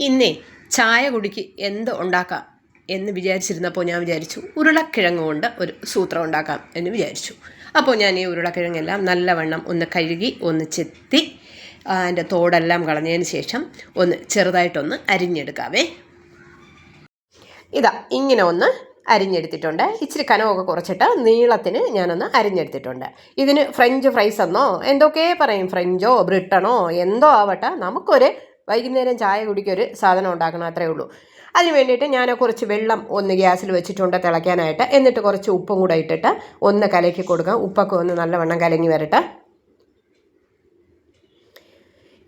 ഇന്നേ ചായ കുടിക്ക് എന്ത് ഉണ്ടാക്കാം എന്ന് വിചാരിച്ചിരുന്നപ്പോൾ ഞാൻ വിചാരിച്ചു ഉരുളക്കിഴങ്ങ് കൊണ്ട് ഒരു സൂത്രം ഉണ്ടാക്കാം എന്ന് വിചാരിച്ചു. അപ്പോൾ ഞാൻ ഈ ഉരുളക്കിഴങ്ങെല്ലാം നല്ലവണ്ണം ഒന്ന് കഴുകി ഒന്ന് ചെത്തി അതിന്റെ തോടെല്ലാം കളഞ്ഞതിന് ശേഷം ഒന്ന് ചെറുതായിട്ടൊന്ന് അരിഞ്ഞെടുക്കാവേ. ഇതാ ഇങ്ങനെ ഒന്ന് അരിഞ്ഞെടുത്തിട്ടുണ്ട്. ഇച്ചിരി കനമൊക്കെ കുറച്ചിട്ട് നീളത്തിന് ഞാനൊന്ന് അരിഞ്ഞെടുത്തിട്ടുണ്ട്. ഇതിന് ഫ്രഞ്ച് ഫ്രൈസ് എന്നോ എന്തൊക്കെ പറയും? ഫ്രഞ്ചോ ബ്രിട്ടണോ എന്തോ ആവട്ടെ നമുക്കൊരു വൈകുന്നേരം ചായ കുടിക്കൊരു സാധനം ഉണ്ടാക്കണം അത്രേ ഉള്ളൂ. അതിന് വേണ്ടിയിട്ട് ഞാൻ കുറച്ച് വെള്ളം ഒന്ന് ഗ്യാസിൽ വെച്ചിട്ടുണ്ട് തിളയ്ക്കാനായിട്ട്. എന്നിട്ട് കുറച്ച് ഉപ്പും കൂടെ ഇട്ടിട്ട് ഒന്ന് കലക്കി കൊടുക്കാം. ഉപ്പൊക്കെ ഒന്ന് നല്ലവണ്ണം കലങ്ങി വരട്ടെ.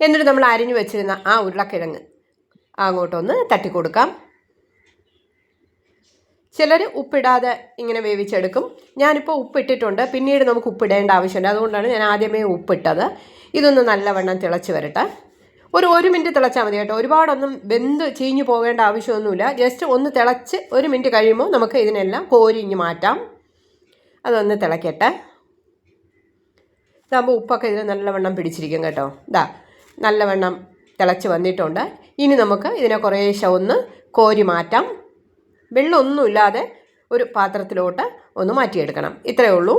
എന്നിട്ട് നമ്മൾ അരിഞ്ഞു വെച്ചിരുന്ന ആ ഉരുളക്കിഴങ്ങ് അങ്ങോട്ടൊന്ന് തട്ടി കൊടുക്കാം. ചിലർ ഉപ്പിടാതെ ഇങ്ങനെ വേവിച്ചെടുക്കും. ഞാനിപ്പോൾ ഉപ്പിട്ടിട്ടുണ്ട്. പിന്നീട് നമുക്ക് ഉപ്പിടേണ്ട ആവശ്യമുണ്ട് അതുകൊണ്ടാണ് ഞാൻ ആദ്യമേ ഉപ്പിട്ടത്. ഇതൊന്ന് നല്ലവണ്ണം തിളച്ച് വരട്ടെ. ഒരു ഒരു മിനിറ്റ് തിളച്ചാൽ മതി കേട്ടോ. ഒരുപാടൊന്നും വെന്ത് ചീഞ്ഞു പോകേണ്ട ആവശ്യമൊന്നുമില്ല. ജസ്റ്റ് ഒന്ന് തിളച്ച് ഒരു മിനിറ്റ് കഴിയുമ്പോൾ നമുക്ക് ഇതിനെല്ലാം കോരിഞ്ഞ് മാറ്റാം. അതൊന്ന് തിളയ്ക്കട്ടെ ഇതാകുമ്പോൾ ഉപ്പൊക്കെ ഇതിന് നല്ലവണ്ണം പിടിച്ചിരിക്കും കേട്ടോ. ഇതാ നല്ലവണ്ണം തിളച്ച് വന്നിട്ടുണ്ട്. ഇനി നമുക്ക് ഇതിനെ കുറേശ്ശെ ഒന്ന് കോരി മാറ്റാം. വെള്ളമൊന്നുമില്ലാതെ ഒരു പാത്രത്തിലോട്ട് ഒന്ന് മാറ്റിയെടുക്കണം. ഇത്രയേ ഉള്ളൂ.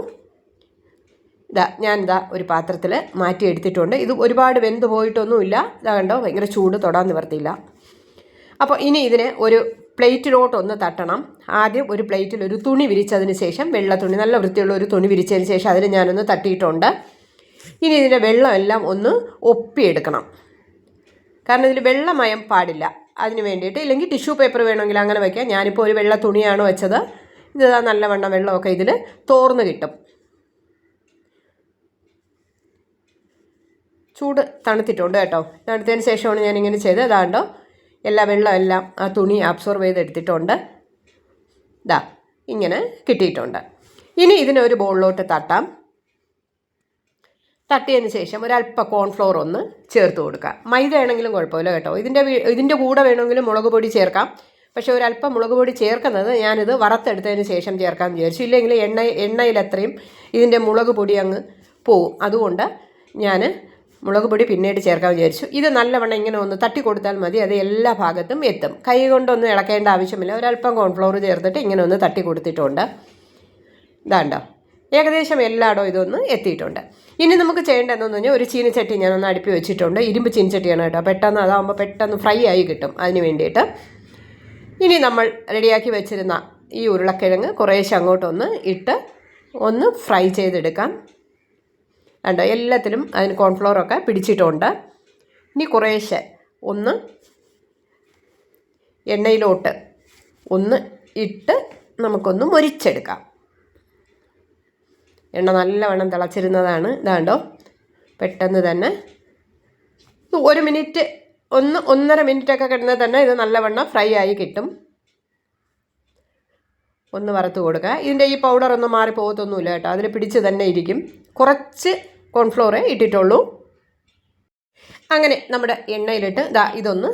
ഇതാ ഞാനിതാ ഒരു പാത്രത്തിൽ മാറ്റി എടുത്തിട്ടുണ്ട് ഇത് ഒരുപാട് വെന്ത് പോയിട്ടൊന്നുമില്ല. ഇതാ കണ്ടോ ഭയങ്കര ചൂട് തൊടാൻ നിവർത്തിയില്ല. അപ്പോൾ ഇനി ഇതിനെ ഒരു പ്ലേറ്റിലോട്ടൊന്ന് തട്ടണം. ആദ്യം ഒരു പ്ലേറ്റിൽ ഒരു തുണി വിരിച്ചതിന് ശേഷം വെള്ള തുണി നല്ല വൃത്തിയുള്ള ഒരു തുണി വിരിച്ചതിന് ശേഷം അതിൽ ഞാനൊന്ന് തട്ടിയിട്ടുണ്ട്. ഇനി ഇതിന്റെ വെള്ളമെല്ലാം ഒന്ന് ഒപ്പിയെടുക്കണം. കാരണം ഇതിൽ വെള്ളമയം പാടില്ല. അതിന് വേണ്ടിയിട്ട് ഇല്ലെങ്കിൽ ടിഷ്യൂ പേപ്പർ വേണമെങ്കിൽ അങ്ങനെ വയ്ക്കാം ഞാനിപ്പോൾ ഒരു വെള്ള തുണിയാണ് വെച്ചത്. ഇത് നല്ലവണ്ണം വെള്ളമൊക്കെ ഇതിൽ തോർന്ന് കിട്ടും. ചൂട് തണുത്തിട്ടുണ്ട് കേട്ടോ. തണുത്തതിന് ശേഷമാണ് ഞാനിങ്ങനെ ചെയ്തത്. അതാണ്ടോ എല്ലാ വെള്ളം എല്ലാം ആ തുണി അബ്സോർവ് ചെയ്തെടുത്തിട്ടുണ്ട് ഇതാ ഇങ്ങനെ കിട്ടിയിട്ടുണ്ട്. ഇനി ഇതിനെ ഒരു ബോളിലോട്ട് തട്ടാം. തട്ടിയതിന് ശേഷം ഒരല്പ കോൺഫ്ലോർ ഒന്ന് ചേർത്ത് കൊടുക്കുക മൈദ ആണെങ്കിലും കുഴപ്പമില്ല കേട്ടോ. ഇതിന്റെ ഇതിന്റെ കൂടെ വേണമെങ്കിലും മുളക് പൊടി ചേർക്കാം. പക്ഷേ ഒരല്പം മുളക് പൊടി ചേർക്കുന്നത് ഞാനിത് വറുത്തെടുത്തതിന് ശേഷം ചേർക്കാമെന്ന് വിചാരിച്ചു. ഇല്ലെങ്കിൽ എണ്ണ എണ്ണയിലത്രയും ഇതിന്റെ മുളക് പൊടി അങ്ങ് പോവും. അതുകൊണ്ട് ഞാൻ മുളക് പൊടി പിന്നീട് ചേർക്കാൻ വിചാരിച്ചു. ഇത് നല്ലവണ്ണം ഇങ്ങനെ ഒന്ന് തട്ടി കൊടുത്താൽ മതി. അത് എല്ലാ ഭാഗത്തും എത്തും. കൈ കൊണ്ടൊന്നും ഇളക്കേണ്ട ആവശ്യമില്ല. ഒരല്പം കോൺഫ്ലോർ ചേർത്തിട്ട് ഇങ്ങനെ ഒന്ന് തട്ടി കൊടുത്തിട്ടുണ്ട്. ഇതാണ്ടോ. ഏകദേശം എല്ലായിടവും ഇതൊന്ന് എത്തിയിട്ടുണ്ട്. ഇനി നമുക്ക് ചെയ്യേണ്ടതെന്ന് പറഞ്ഞാൽ ഒരു ചീനിച്ചട്ടി ഞാനൊന്ന് അടുപ്പി വെച്ചിട്ടുണ്ട്. ഇരുമ്പ് ചീനിച്ചട്ടിയാണ് കേട്ടോ. പെട്ടെന്ന് അതാകുമ്പോൾ പെട്ടെന്ന് ഫ്രൈ ആയി കിട്ടും അതിന് വേണ്ടിയിട്ട്. ഇനി നമ്മൾ റെഡിയാക്കി വെച്ചിരുന്ന ഈ ഉരുളക്കിഴങ്ങ് കുറേശ്ശെ അങ്ങോട്ടൊന്ന് ഇട്ട് ഒന്ന് ഫ്രൈ ചെയ്തെടുക്കാം. കണ്ടോ എല്ലാത്തിലും അതിന് കോൺഫ്ലോറൊക്കെ പിടിച്ചിട്ടുണ്ട്. ഇനി കുറേശ്ശെ ഒന്ന് എണ്ണയിലോട്ട് ഒന്ന് ഇട്ട് നമുക്കൊന്ന് മൊരിച്ചെടുക്കാം. എണ്ണ നല്ലവണ്ണം തിളച്ചിരുന്നതാണ്. ഇതാണ്ടോ പെട്ടെന്ന് തന്നെ ഒരു മിനിറ്റ് ഒന്ന് ഒന്നര മിനിറ്റൊക്കെ കിടന്നാൽ തന്നെ ഇത് നല്ലവണ്ണം ഫ്രൈ ആയി കിട്ടും. ഒന്ന് വറുത്ത് കൊടുക്കുക. ഇതിന്റെ ഈ പൗഡർ ഒന്നും മാറി പോകത്തൊന്നുമില്ല കേട്ടോ. അതിൽ പിടിച്ച് തന്നെ ഇരിക്കും. കുറച്ച് കോൺഫ്ലോറേ ഇട്ടിട്ടുള്ളൂ. അങ്ങനെ നമ്മുടെ എണ്ണയിലിട്ട് ദാ ഇതൊന്ന്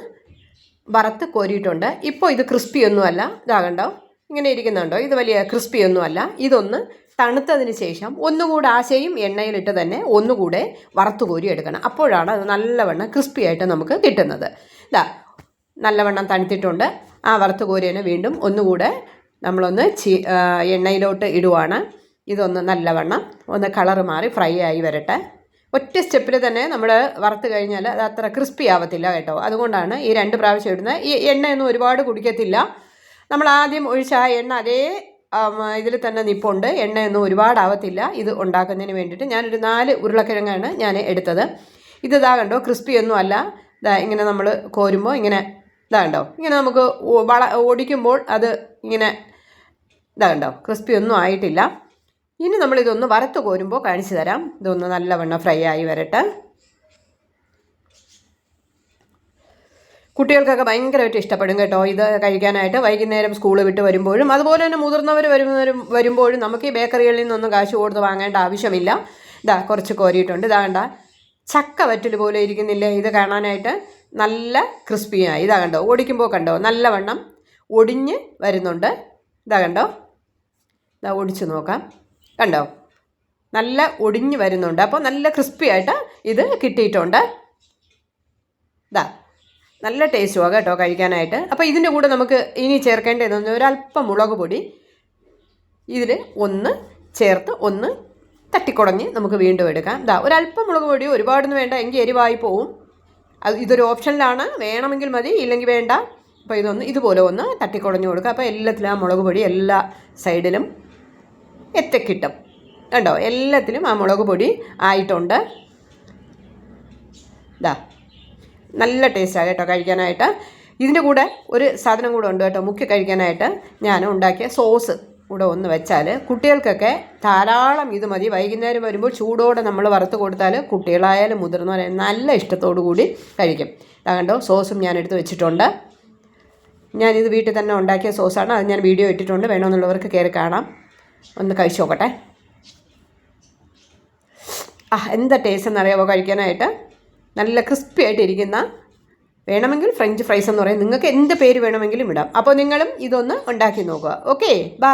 വറുത്ത് കോരിയിട്ടുണ്ട്. ഇപ്പോൾ ഇത് ക്രിസ്പി ഒന്നുമല്ല ഇതാകണ്ടോ ഇങ്ങനെ ഇരിക്കുന്നുണ്ടോ? ഇത് വലിയ ക്രിസ്പി ഒന്നുമല്ല ഇതൊന്ന് തണുത്തതിന് ശേഷം ഒന്നുകൂടെ ആശയും എണ്ണയിലിട്ട് തന്നെ ഒന്നുകൂടെ വറുത്ത് കോരി എടുക്കണം. അപ്പോഴാണ് അത് നല്ലവണ്ണം ക്രിസ്പി ആയിട്ട് നമുക്ക് കിട്ടുന്നത്. ഇതാ നല്ലവണ്ണം തണുത്തിട്ടുണ്ട്. ആ വറുത്ത് കോരിയതിനെ വീണ്ടും ഒന്നുകൂടെ നമ്മളൊന്ന് ചീ എണ്ണയിലോട്ട് ഇടുവാണ്. ഇതൊന്ന് നല്ലവണ്ണം ഒന്ന് കളറ് മാറി ഫ്രൈ ആയി വരട്ടെ. ഒറ്റ സ്റ്റെപ്പിൽ തന്നെ നമ്മൾ വറുത്ത് കഴിഞ്ഞാൽ അത് അത്ര ക്രിസ്പി ആവത്തില്ല കേട്ടോ. അതുകൊണ്ടാണ് ഈ രണ്ട് പ്രാവശ്യം ഇടുന്നത്. ഈ എണ്ണയൊന്നും ഒരുപാട് കുടിക്കത്തില്ല. നമ്മൾ ആദ്യം ഒഴിച്ച ആ എണ്ണ അതേ ഇതിൽ തന്നെ നിപ്പുണ്ട്. എണ്ണയൊന്നും ഒരുപാടാവത്തില്ല. ഇത് ഉണ്ടാക്കുന്നതിന് വേണ്ടിയിട്ട് ഞാനൊരു നാല് ഉരുളക്കിഴങ്ങാണ് ഞാൻ എടുത്തത്. ഇത് ഇതാ കണ്ടോ ക്രിസ്പി ഒന്നും അല്ല. ഇതാ ഇങ്ങനെ നമ്മൾ കോരുമ്പോൾ ഇങ്ങനെ ഇതാ കണ്ടോ? ഇങ്ങനെ നമുക്ക് വള ഓടിക്കുമ്പോൾ അത് ഇങ്ങനെ ഇതാ കണ്ടോ ക്രിസ്പി ഒന്നും ആയിട്ടില്ല. ഇനി നമ്മളിതൊന്ന് വറുത്ത് കോരുമ്പോൾ കാണിച്ചു തരാം. ഇതൊന്ന് നല്ലവണ്ണം ഫ്രൈ ആയി വരട്ടെ. കുട്ടികൾക്കൊക്കെ ഭയങ്കരമായിട്ട് ഇഷ്ടപ്പെടും കേട്ടോ ഇത് കഴിക്കാനായിട്ട്. വൈകുന്നേരം സ്കൂൾ വിട്ട് വരുമ്പോഴും അതുപോലെ തന്നെ മുതിർന്നവർ വരുന്നവരും വരുമ്പോഴും നമുക്ക് ഈ ബേക്കറികളിൽ നിന്നൊന്നും കാശ് കൊടുത്ത് വാങ്ങേണ്ട ആവശ്യമില്ല. ഇതാ കുറച്ച് കോരിയിട്ടുണ്ട്. ഇതാ കണ്ട ചക്ക വറ്റൽ പോലെ ഇരിക്കുന്നില്ലേ? ഇത് കാണാനായിട്ട് നല്ല ക്രിസ്പിയായി ഇതാ കണ്ടോ ഓടിക്കുമ്പോൾ കണ്ടോ നല്ലവണ്ണം ഒടിഞ്ഞ് വരുന്നുണ്ട്. ഇതാ കണ്ടോ ഇതാ ഒടിച്ച് നോക്കാം. കണ്ടോ? നല്ല ഒടിഞ്ഞു വരുന്നുണ്ട്. അപ്പോൾ നല്ല ക്രിസ്പി ആയിട്ട് ഇത് കിട്ടിയിട്ടുണ്ട്. ഇതാ നല്ല ടേസ്റ്റുമാണ് കേട്ടോ കഴിക്കാനായിട്ട്. അപ്പോൾ ഇതിന്റെ കൂടെ നമുക്ക് ഇനി ചേർക്കേണ്ടതെന്ന് ഒരല്പം മുളക് പൊടി. ഇതിൽ ഒന്ന് ചേർത്ത് ഒന്ന് തട്ടിക്കുടഞ്ഞ് നമുക്ക് വീണ്ടും എടുക്കാം. ഇതാ ഒരല്പം മുളക് പൊടി ഒരുപാടൊന്നും വേണ്ട. എങ്കിൽ എരിവായി പോവും. അത് ഇതൊരു ഓപ്ഷനിലാണ്. വേണമെങ്കിൽ മതി ഇല്ലെങ്കിൽ വേണ്ട. അപ്പോൾ ഇതൊന്ന് ഇതുപോലെ ഒന്ന് തട്ടിക്കുടഞ്ഞ് കൊടുക്കുക അപ്പോൾ എല്ലാത്തിലും ആ മുളക് പൊടി എല്ലാ സൈഡിലും എത്തിക്കിട്ടും. കണ്ടോ? എല്ലാത്തിലും ആ മുളക് പൊടി ആയിട്ടുണ്ട്. ഇതാ നല്ല ടേസ്റ്റാണ് കേട്ടോ കഴിക്കാനായിട്ട്. ഇതിന്റെ കൂടെ ഒരു സാധനം കൂടെ ഉണ്ട് കേട്ടോ മുക്കി കഴിക്കാനായിട്ട് ഞാൻ ഉണ്ടാക്കിയ സോസ് കൂടെ ഒന്ന് വെച്ചാൽ കുട്ടികൾക്കൊക്കെ ധാരാളം ഇത് മതി. വൈകുന്നേരം വരുമ്പോൾ ചൂടോടെ നമ്മൾ വറുത്ത് കൊടുത്താൽ കുട്ടികളായാലും മുതിർന്നവരായാലും നല്ല ഇഷ്ടത്തോടു കൂടി കഴിക്കും. കണ്ടോ സോസും ഞാൻ എടുത്ത് വെച്ചിട്ടുണ്ട്. ഞാനിത് വീട്ടിൽ തന്നെ ഉണ്ടാക്കിയ സോസാണ്. അത് ഞാൻ വീഡിയോ ഇട്ടിട്ടുണ്ട്. വേണമെന്നുള്ളവർക്ക് കയറി കാണാം. ഒന്ന് കഴിച്ചു നോക്കട്ടെ. ആ എന്താ ടേസ്റ്റ് എന്നറിയാമോ കഴിക്കാനായിട്ട്? നല്ല ക്രിസ്പി ആയിട്ടിരിക്കുന്ന വേണമെങ്കിൽ ഫ്രഞ്ച് ഫ്രൈസ് എന്ന് പറയും. നിങ്ങൾക്ക് എന്ത് പേര് വേണമെങ്കിലും ഇടാം. അപ്പോൾ നിങ്ങളും ഇതൊന്ന് ഉണ്ടാക്കി നോക്കുക. Okay bye